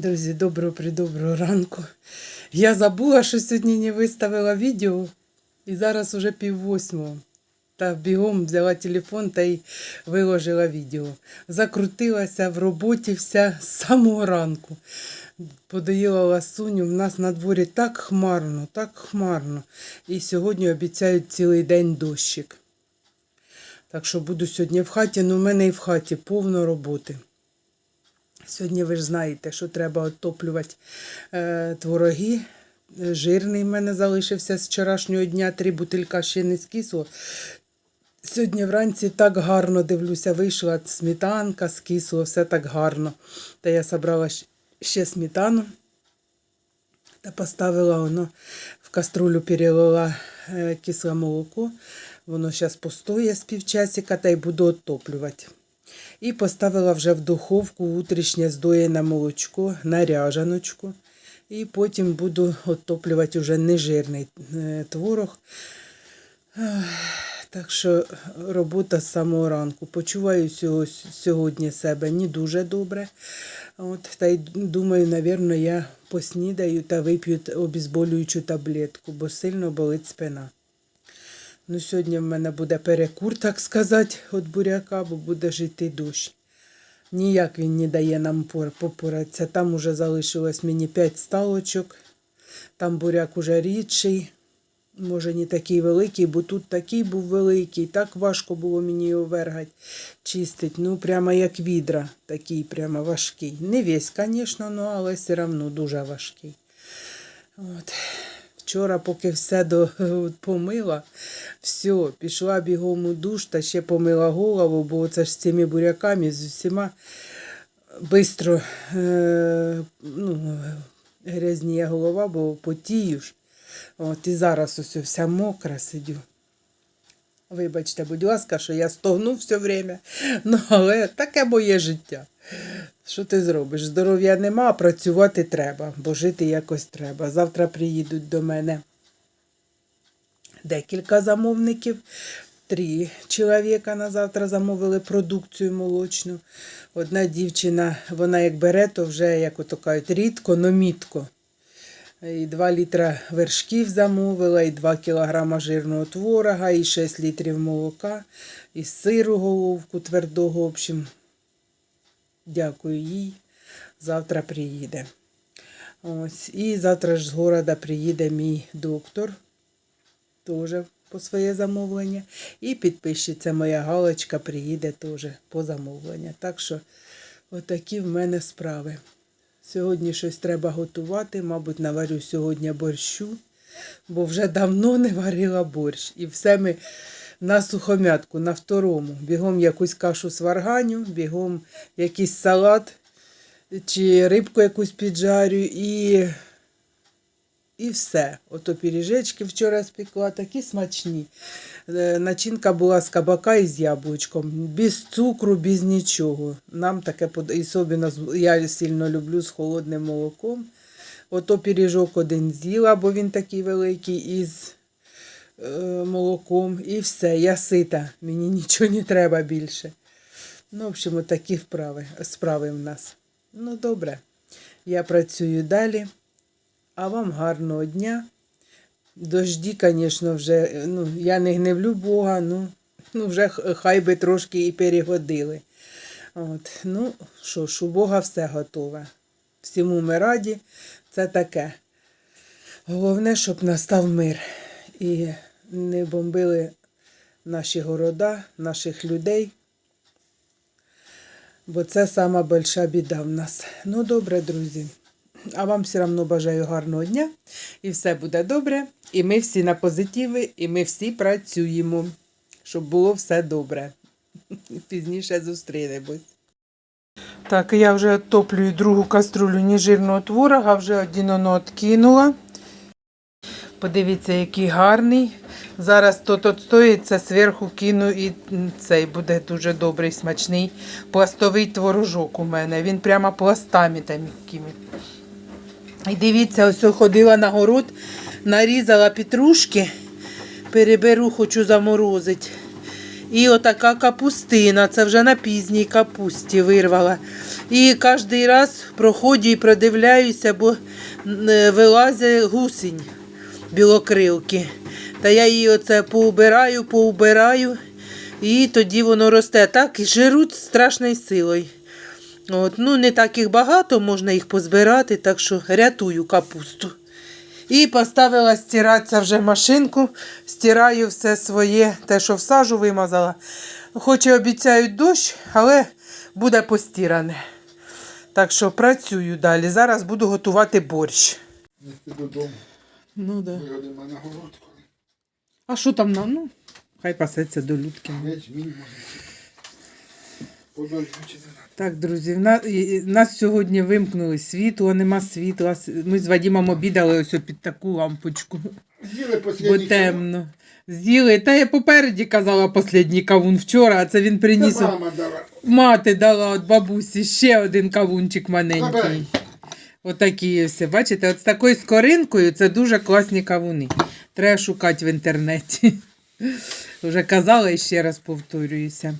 Друзі, доброго придоброго ранку. Я забула, що сьогодні не виставила відео, і зараз уже пів восьмого. Та бігом взяла телефон та й виложила відео. Закрутилася в роботі вся з самого ранку. Подоїла ласуню. В нас на дворі так хмарно, так хмарно. І сьогодні обіцяють цілий день дощик. Так що буду сьогодні в хаті, ну в мене і в хаті повно роботи. Сьогодні ви ж знаєте, що треба отоплювати е, твороги. Жирний в мене залишився з вчорашнього дня, три бутилька ще не скисло. Сьогодні вранці так гарно дивлюся, вийшла сметанка, скисло, все так гарно. Та я забрала ще сметану та поставила воно в каструлю, перелила е, кисле молоко. Воно зараз постоє з півчасика та й буду оттоплювати. І поставила вже в духовку утрішнє здоєне молочко на ряжаночку. І потім буду оттоплювати вже нежирний е, творог. Так що робота з самого ранку. Почуваю сього- сьогодні себе не дуже добре. От, та й думаю, напевно, я поснідаю та вип'ю обезболюючу таблетку, бо сильно болить спина. Ну, сьогодні в мене буде перекур, так сказати, від буряка, бо буде жити дощ. Ніяк він не дає нам попоратися. Там уже залишилось мені 5 сталочок. Там буряк уже рідший. Може, не такий великий, бо тут такий був великий. Так важко було мені його вергать, чистить. Ну, прямо як відра, такий прямо важкий. Не весь, звісно, ну, але все одно дуже важкий. От. Вчора, поки все до, помила, все, пішла бігом у душ та ще помила голову, бо це ж з цими буряками, з усіма швидко е, ну, грязніє голова, бо потію ж. От і зараз ось вся мокра сидю. Вибачте, будь ласка, що я стогну все время. Ну, але таке моє життя. Що ти зробиш? Здоров'я нема, а працювати треба, бо жити якось треба. Завтра приїдуть до мене декілька замовників. Три чоловіка на завтра замовили продукцію молочну. Одна дівчина, вона як бере, то вже, як ото кажуть, рідко, но мітко. І 2 літра вершків замовила, і 2 кілограма жирного творога, і 6 літрів молока, і сиру головку твердого. В общем, дякую їй. Завтра приїде. Ось. І завтра ж з города приїде мій доктор. Теж по своє замовлення. І підписчиця моя Галочка приїде теж по замовлення. Так що отакі в мене справи. Сьогодні щось треба готувати. Мабуть, наварю сьогодні борщу, бо вже давно не варила борщ. І все ми на сухомятку, на второму. Бігом якусь кашу сварганю, бігом якийсь салат чи рибку якусь піджарю і, і все. Ото пиріжечки вчора спекла, такі смачні. Е, Начинка була з кабака і з яблучком, без цукру, без нічого. Нам таке і особливо я сильно люблю з холодним молоком. Ото пиріжок один з'їла, бо він такий великий із молоком. І все, я сита, мені нічого не треба більше. Ну, в общем, такі вправи, справи в нас. Ну, добре. Я працюю далі. А вам гарного дня. Дожді, звісно, вже, ну, я не гневлю Бога, ну, ну вже хай би трошки і перегодили. От, ну, що ж, у Бога все готове. Всьому ми раді, це таке. Головне, щоб настав мир і не бомбили наші города, наших людей. Бо це сама більша біда в нас. Ну, добре, друзі. А вам все одно бажаю гарного дня. І все буде добре. І ми всі на позитиви, і ми всі працюємо, щоб було все добре. Пізніше зустрінемось. Так, я вже оттоплюю другу каструлю ніжирного творога, вже один воно откинула. Подивіться, який гарний. Зараз тут отстоїться, зверху кину і цей буде дуже добрий, смачний пластовий творожок у мене. Він прямо пластами там якими. І дивіться, ось ходила на город, нарізала петрушки, переберу, хочу заморозити. І отака капустина, це вже на пізній капусті вирвала. І кожен раз проходжу і продивляюся, бо е, вилазить гусінь білокрилки. Та я її оце поубираю, поубираю, і тоді воно росте. Так і жируть страшною силою. От, ну, не так їх багато, можна їх позбирати, так що рятую капусту. І поставила стиратися вже машинку, стираю все своє, те, що в сажу вимазала. Хоч і обіцяють дощ, але буде постиране. Так що працюю далі. Зараз буду готувати борщ. Додому. Ну да. Вигодимо на город, коли А що там на? Ну, хай пасеться до людки. Так, друзі, нас, нас сьогодні вимкнули світло, нема світла. Ми з Вадимом обідали ось під таку лампочку. З'їли Бо темно. З'їли. Та я попереді казала останній кавун вчора, а це він приніс. Це мама дала. Мати дала от бабусі ще один кавунчик маленький. Отакі ось. Бачите, от з такою скоринкою це дуже класні кавуни. Треба шукати в інтернеті. Вже казала і ще раз повторююся.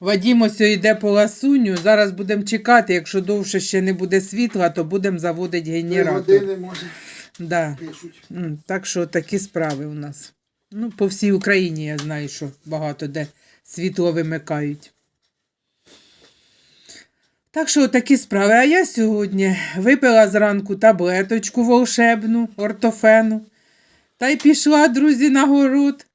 Вадім ось йде по ласуню. Зараз будемо чекати. Якщо довше ще не буде світла, то будемо заводити Три генератор. години, може, Да. пишуть. Так що такі справи у нас. Ну, по всій Україні я знаю, що багато де світло вимикають. Так що такі справи. А я сьогодні випила зранку таблеточку волшебну, ортофену. Та й пішла, друзі, на город.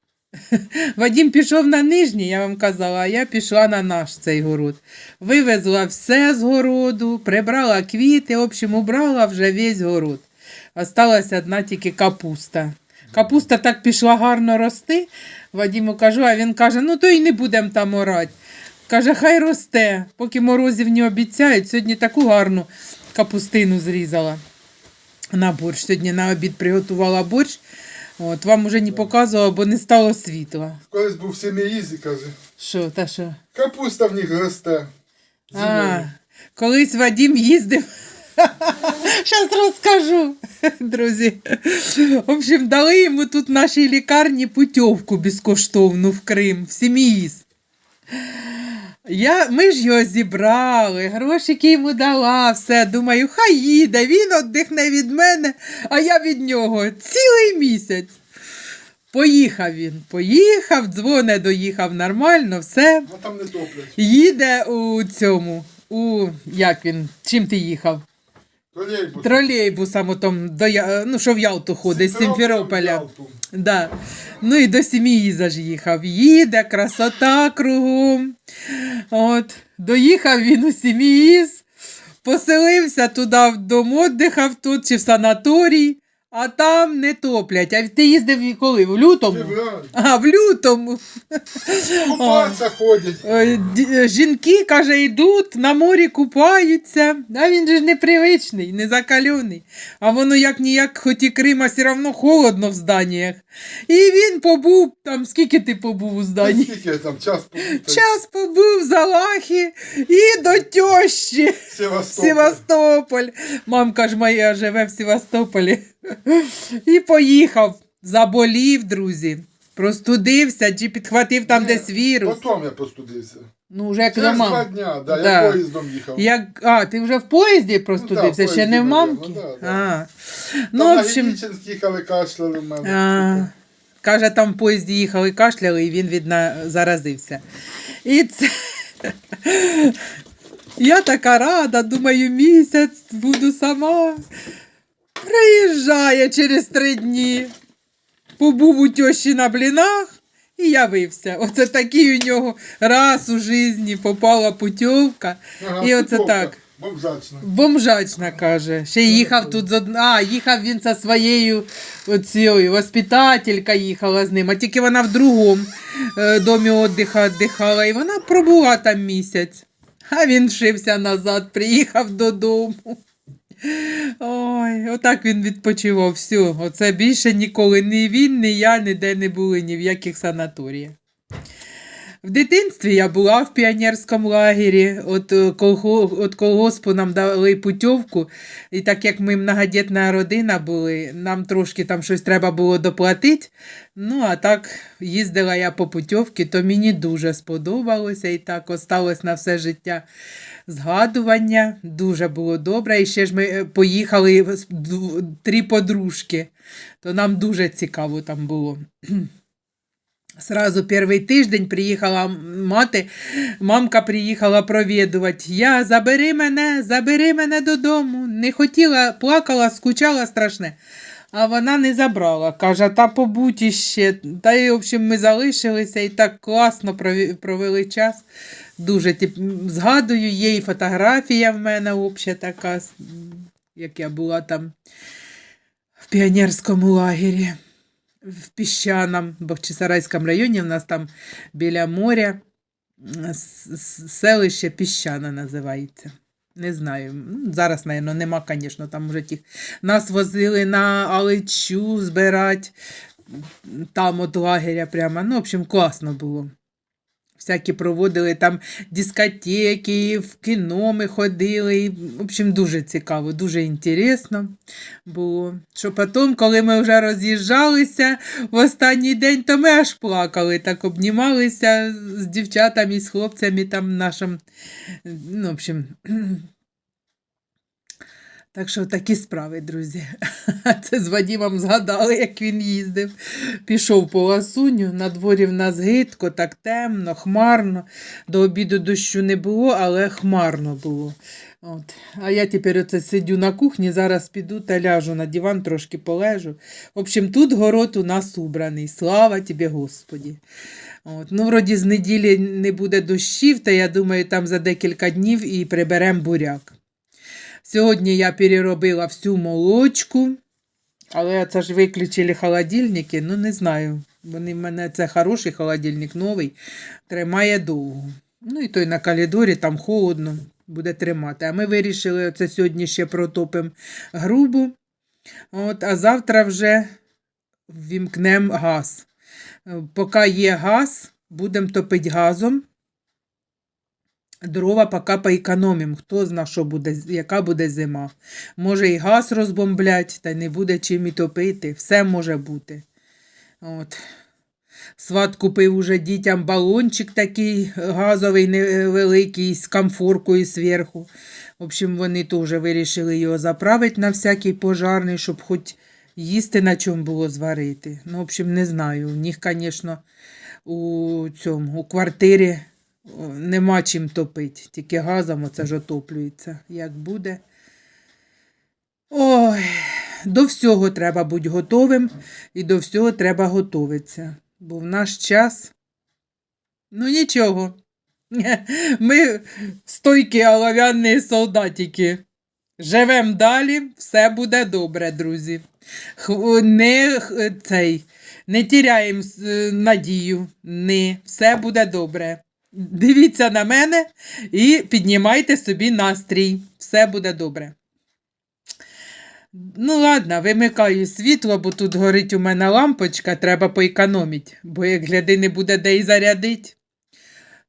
Вадім пішов на нижній, я вам казала, а я пішла на наш цей город. Вивезла все з городу, прибрала квіти, в общем, убрала вже весь город. Осталась одна тільки капуста. Капуста так пішла гарно рости. Вадіму кажу, а він каже: ну то й не будемо там орати. Каже, хай росте, поки морозів не обіцяють. Сьогодні таку гарну капустину зрізала на борщ. Сьогодні на обід приготувала борщ. От, вам уже не показувала, бо не стало світла. Колись був в Семіїзі, каже. Що, та що? Капуста в них росте. А, Зимою. колись Вадім їздив. Зараз розкажу, друзі. В общем, дали йому тут в нашій лікарні путівку безкоштовну в Крим, в Сіміїз. Я, ми ж його зібрали, грошики йому дала, все. Думаю, хай їде, він віддихне від мене, а я від нього цілий місяць. Поїхав він, поїхав, дзвоне, доїхав нормально, все. А там не топлять. Їде у цьому, у як він, чим ти їхав? Тролейбус. Тролейбусом отом, до, Я- ну, що в Ялту ходить, з Сімферополя. Да. Ну і до сім'ї ж їхав. Їде, красота кругом. От. Доїхав він у Сім'їз, поселився туди в дом отдихав тут чи в санаторій, а там не топлять. А ти їздив коли? В лютому? А, в лютому. Купатися ходять. Ді- е, Жінки, каже, йдуть, на морі купаються. А він же ж непривичний, незакалений. А воно як ніяк, хоч і Крим, а все одно холодно в зданнях. І він побув там, скільки ти побув у зданні? Скільки там час побути? Час побув в Залахі і до тьощі. Севастополь. Севастополь. Мамка ж моя живе в Севастополі. І поїхав. Заболів, друзі. Простудився чи підхватив там Ні, десь вірус. Потім я постудився. Ну, вже як Через до два мам. дня, да, Да. я поїздом їхав. Як... А, ти вже в поїзді простудився, Ну, да, в ще не в мамки? да, да. А. Там Ну, в на общем, їхали, кашляли в мене. а, каже, там в поїзді їхали, кашляли, і він відна... заразився. І це... Я така рада, думаю, місяць буду сама. Приїжджає через три дні. Побув у тьощі на блінах і явився. Оце такий у нього раз у житті попала путівка. Ага, і оце путівка. так. Бомжачна. Бомжачна каже. Ще їхав тут з од... А, їхав він зі своєю оцією, воспитателька їхала з ним, а тільки вона в другому е, домі віддиха віддихала, і вона пробула там місяць. А він вшився назад, приїхав додому. Ой, отак він відпочивав. Все, оце більше ніколи ні він, ні я ніде не були ні в яких санаторіях. В дитинстві я була в піонерському лагері, от, е, колго, от колгоспу нам дали путівку, і так як ми многодітна родина були, нам трошки там щось треба було доплатити. Ну, а так їздила я по путівці, то мені дуже сподобалося і так осталось на все життя згадування. Дуже було добре. І ще ж ми е, поїхали три подружки, то нам дуже цікаво там було. Сразу перший тиждень приїхала мати, мамка приїхала провідувати. Я забери мене, забери мене додому. Не хотіла, плакала, скучала страшне. А вона не забрала. Каже, та побудь іще. Та й, в общем, ми залишилися і так класно провели час. Дуже тип, згадую, є і фотографія в мене обща така, як я була там в піонерському лагері в Піщанам, Бахчисарайському районі, в нас там біля моря селище Піщана називається. Не знаю. Зараз, мабуть, нема, звісно, там вже тих. Нас возили на Алечу збирати, там от лагеря прямо. Ну, в общем, класно було. Всякі проводили там дискотеки, в кіно ми ходили. і, В общем, дуже цікаво, дуже інтересно було. Що потім, коли ми вже роз'їжджалися в останній день, то ми аж плакали, так обнімалися з дівчатами з хлопцями там нашим. Ну, в общем. Так що такі справи, друзі. Це з Вадімом згадали, як він їздив. Пішов по ласуню, на дворі в нас гидко, так темно, хмарно. До обіду дощу не було, але хмарно було. От. А я тепер оце сидю на кухні, зараз піду та ляжу на диван, трошки полежу. В общем, тут город у нас убраний. Слава тобі, Господі. От. Ну, вроді з неділі не буде дощів, та я думаю, там за декілька днів і приберемо буряк. Сьогодні я переробила всю молочку, але це ж виключили холодильники, ну не знаю. Вони в мене це хороший холодильник, новий, тримає довго. Ну і той на калідорі там холодно, буде тримати. А ми вирішили це сьогодні ще протопимо грубу. От, а завтра вже вімкнемо газ. Поки є газ, будемо топити газом. Дрова поки поекономимо. Хто зна, що буде, яка буде зима. Може і газ розбомблять, та й не буде чим і топити. Все може бути. От. Сват купив уже дітям балончик такий газовий невеликий з комфоркою зверху. В общем, вони теж вирішили його заправити на всякий пожарний, щоб хоч їсти на чому було зварити. Ну, в общем, не знаю. У них, звісно, у цьому у квартирі нема чим топити. Тільки газом оце ж отоплюється. Як буде. Ой, до всього треба бути готовим і до всього треба готуватися. Бо в наш час. Ну нічого. Ми стойкі олов'яні солдатики. Живемо далі, все буде добре, друзі. Не цей, не тіряємо надію. Не, все буде добре. Дивіться на мене і піднімайте собі настрій. Все буде добре. Ну, ладно, вимикаю світло, бо тут горить у мене лампочка, треба поекономити, бо як гляди, не буде де і зарядити.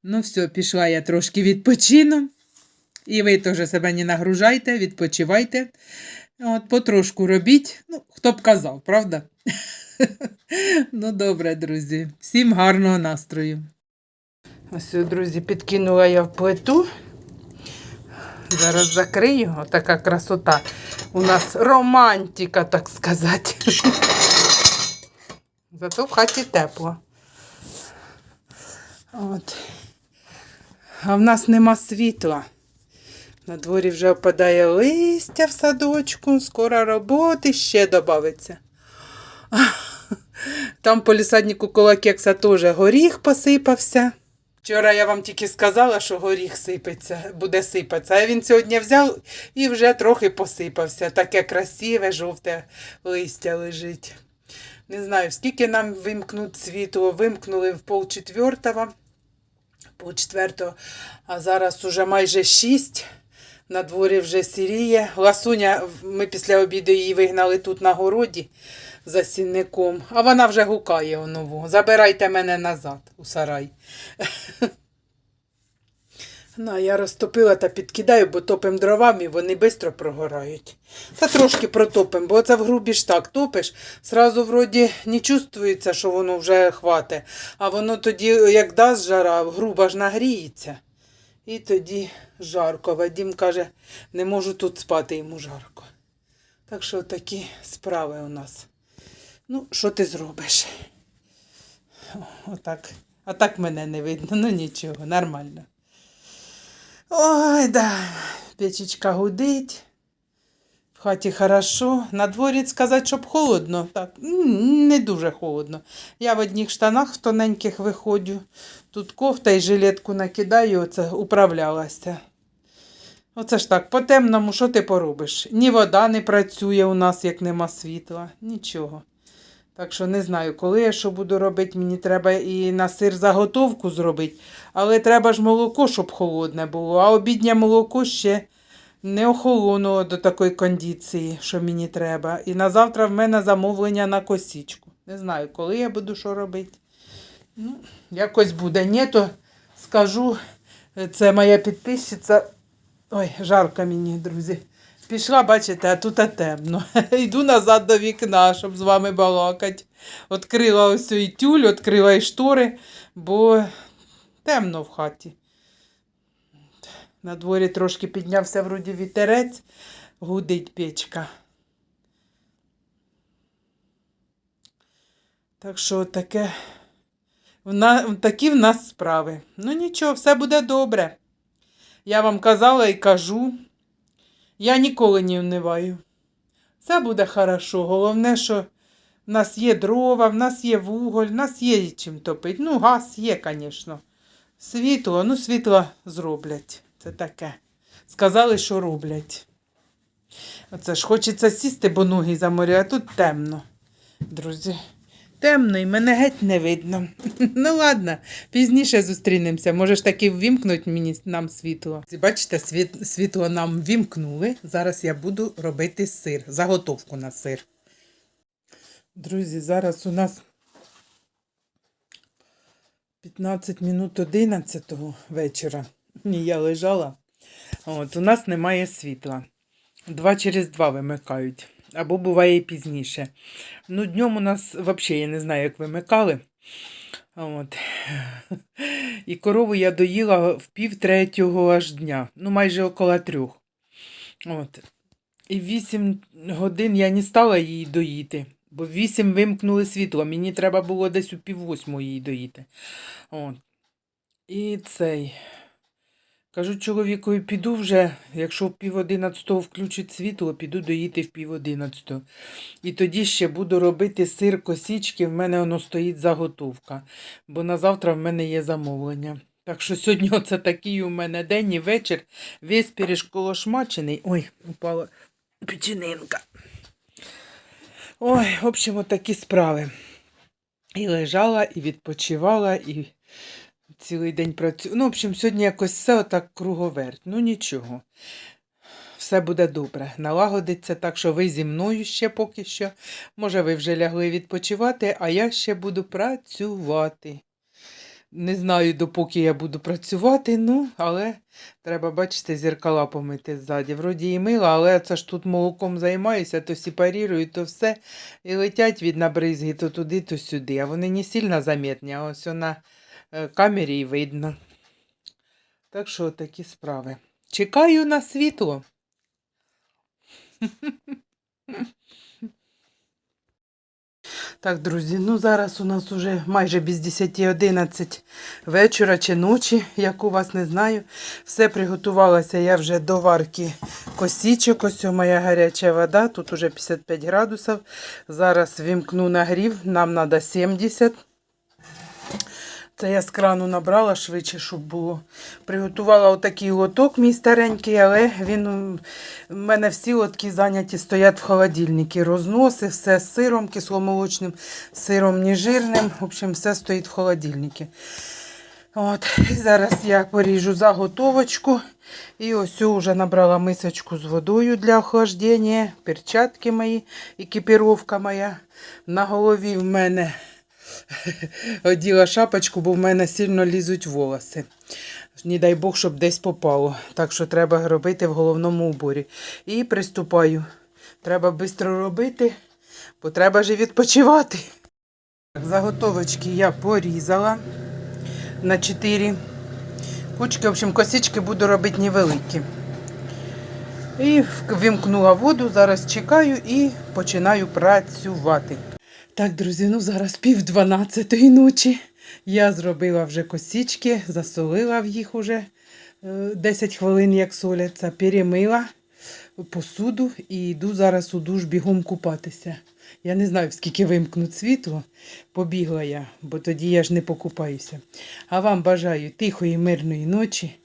Ну, все, пішла я трошки відпочину. І ви теж себе не нагружайте, відпочивайте. От, потрошку робіть. Ну, хто б казав, правда? ну, добре, друзі. Всім гарного настрою. Ось, друзі, підкинула я в плиту. Зараз закрию. Отака красота. У нас романтика, так сказати. Зато в хаті тепло. От. А в нас нема світла. На дворі вже опадає листя в садочку, скоро роботи ще додається. Там по лісаднику коло кекса теж горіх посипався. Вчора я вам тільки сказала, що горіх сипеться, буде сипатися. А він сьогодні взяв і вже трохи посипався. Таке красиве, жовте листя лежить. Не знаю, скільки нам вимкнуть світло. Вимкнули в полчетвертого, полчетвертого, а зараз уже майже шість. На дворі вже сіріє. Ласуня, ми після обіду її вигнали тут на городі. За сінником. А вона вже гукає онову. Забирайте мене назад у сарай. На, я розтопила та підкидаю, бо топим дровами, вони швидко прогорають. Та трошки протопим, бо це в грубі ж так топиш, зразу вроді не чувствується, що воно вже хвате. А воно тоді, як дасть жара, груба ж нагріється. І тоді жарко. Вадім каже, не можу тут спати, йому жарко. Так що такі справи у нас. Ну, що ти зробиш? Отак. А так мене не видно, ну нічого, нормально. Ой, да, печечка гудить. В хаті хорошо. На дворі сказати, щоб холодно. Так, не дуже холодно. Я в одних штанах в тоненьких виходжу. Тут кофта і жилетку накидаю, оце управлялася. Оце ж так, по темному, що ти поробиш? Ні вода не працює у нас, як нема світла. Нічого. Так що не знаю, коли я що буду робити, мені треба і на сир заготовку зробити. Але треба ж молоко, щоб холодне було. А обіднє молоко ще не охолонуло до такої кондиції, що мені треба. І на завтра в мене замовлення на косічку. Не знаю, коли я буду що робити. Ну, якось буде. Ні, то скажу, це моя підписчиця. Ой, жарко мені, друзі. Пішла, бачите, а тут темно. Йду назад до вікна, щоб з вами балакати. Открила ось і тюль, відкрила і штори, бо темно в хаті. На дворі трошки піднявся вроді вітерець, гудить печка. Так що таке, в на, такі в нас справи. Ну нічого, все буде добре. Я вам казала і кажу, я ніколи не вниваю. Все буде хорошо. Головне, що в нас є дрова, в нас є вуголь, в нас є чим топити. Ну, газ є, звісно. Світло, ну, світло зроблять. Це таке. Сказали, що роблять. Оце ж хочеться сісти, бо ноги заморю, а тут темно. Друзі, темно і мене геть не видно. Ну ладно, пізніше зустрінемося. Може ж таки ввімкнуть мені нам світло. Бачите, світ, світло нам вімкнули. Зараз я буду робити сир, заготовку на сир. Друзі, зараз у нас 15 минут 11 вечора. Я лежала. От, у нас немає світла. Два через два вимикають. Або буває і пізніше. Ну, днем у нас взагалі я не знаю, як вимикали. От. І корову я доїла в пів третього аж дня. Ну, майже около трьох. От. І в 8 годин я не стала її доїти, бо в 8 вимкнули світло. Мені треба було десь у пів восьмої її доїти. От. І цей. Кажу чоловікові, піду вже, якщо в пів одинадцятого включить світло, піду доїти в пів одинадцятого. І тоді ще буду робити сир косічки, в мене воно стоїть заготовка, бо на завтра в мене є замовлення. Так що сьогодні оце такий у мене день і вечір, весь перешколошмачений. Ой, упала печенинка. Ой, в общем, отакі справи. І лежала, і відпочивала, і цілий день працюю. Ну, в общем, сьогодні якось все отак круговерть. Ну нічого. Все буде добре. Налагодиться так, що ви зі мною ще поки що. Може, ви вже лягли відпочивати, а я ще буду працювати. Не знаю, допоки я буду працювати, ну, але треба, бачите, зеркала помити ззаді. Вроді і мила, але це ж тут молоком займаюся, то сепарірую, то все. І летять від набризги то туди, то сюди. А вони не сильно замітні, а ось на е, камері і видно. Так що такі справи. Чекаю на світло. Так, друзі, ну зараз у нас уже майже без 10-11 вечора чи ночі, як у вас не знаю. Все приготувалося я вже до варки косічок. Ось моя гаряча вода. Тут уже 55 градусів. Зараз вімкну нагрів, нам треба 70. Це я з крану набрала швидше, щоб було. Приготувала отакий лоток мій старенький, але він у мене всі лотки зайняті стоять в холодильнику. Розноси, все з сиром, кисломолочним, сиром нежирним. В общем, все стоїть в холодильнику. От, і зараз я поріжу заготовочку. І ось вже набрала мисочку з водою для охлаждення, перчатки мої, екіпіровка моя. На голові в мене оділа шапочку, бо в мене сильно лізуть волоси. Не дай Бог, щоб десь попало. Так що треба робити в головному уборі. І приступаю. Треба швидко робити, бо треба ж відпочивати. Заготовочки я порізала на 4 кучки. В общем, косички буду робити невеликі. І вимкнула воду, зараз чекаю і починаю працювати. Так, друзі, ну зараз пів дванадцятої ночі. Я зробила вже косички, засолила в їх уже е, 10 хвилин, як соляться, перемила посуду і йду зараз у душ бігом купатися. Я не знаю, скільки вимкнуть світло. Побігла я, бо тоді я ж не покупаюся. А вам бажаю тихої, мирної ночі,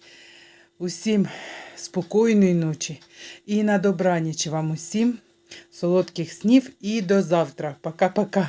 усім спокійної ночі і на добраніч вам усім, солодких снів і до завтра. Пока-пока.